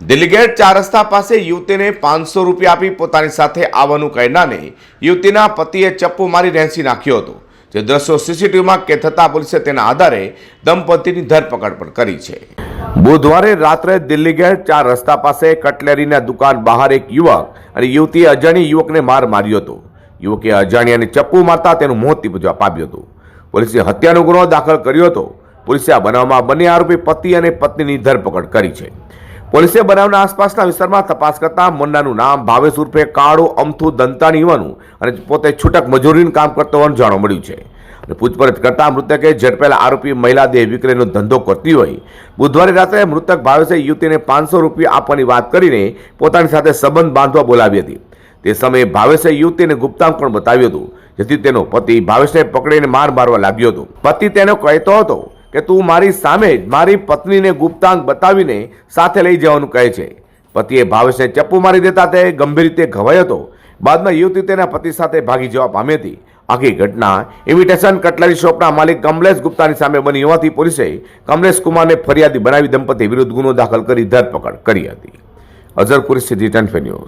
Delhi gate ચાર રસ્તા પાસે યુવતીને પાંચસો રૂપિયા આપી પોતાની સાથે આવવાનું કહેનારને યુવતીના પતિએ ચપ્પુ મારી રેંસી નાખ્યો હતો. જે દ્રશ્યો સીસીટીવીમાં કે થતાં પોલીસે તેના આધારે દંપતીની ધરપકડ પણ કરી છે. બુધવારે રાત્રે દિલ્હીગેટ ચાર રસ્તા પાસે કટલેરીના દુકાન બહાર એક યુવક અને યુવતીએ અજાણી યુવકને માર માર્યો હતો. યુવકે અજાણ્યાને ચપ્પુ મારતા તેનું મોત નિપજવા પામ્યું હતું. પોલીસે હત્યાનો ગુનો દાખલ કર્યો હતો. પોલીસે આ બનાવમાં બંને આરોપી પતિ અને પત્નીની ધરપકડ કરી છે. પોલીસે બનાવના આસપાસના વિસ્તારમાં તપાસ કરતા મુન્નાનું નામ ભાવેશ ઉર્ફે કાળો અમથુ દંતાણી હોવાનું અને પોતે છૂટક મજૂરીનું કામ કરતો હોવાનું જાણવા મળ્યું છે. પૂછપરછ કરતા મૃતકે ઝડપેલા આરોપી મહિલા દેહ વિક્રયનો ધંધો કરતી હોય. બુધવારે રાત્રે મૃતક ભાવેશે યુવતીને પાંચસો રૂપિયા આપવાની વાત કરીને પોતાની સાથે સંબંધ બાંધવા બોલાવી હતી. તે સમયે ભાવેશે યુવતીને ગુપ્તામ પણ બતાવ્યું હતું, જેથી તેનો પતિ ભાવેશને પકડીને માર મારવા લાગ્યો હતો. પતિ તેનો કહેતો હતો કે તું મારી સામે જ મારી પત્નીને ગુપ્તાંક બતાવીને સાથે લઈ જવાનું કહે છે. પતિએ ભાવેશને ચપ્પુ મારી દેતા તે ગંભીર રીતે ઘવાયો હતો. બાદમાં યુવતી તેના પતિ સાથે ભાગી જવા પામી હતી. આખી ઘટના ઇમિટેશન કટલરી શોપના માલિક કમલેશ ગુપ્તાની સામે બની હોવાથી પોલીસે કમલેશ કુમારને ફરિયાદી બનાવી દંપતી વિરુદ્ધ ગુનો દાખલ કરી ધરપકડ કરી હતી. Azhar Qureshi return news.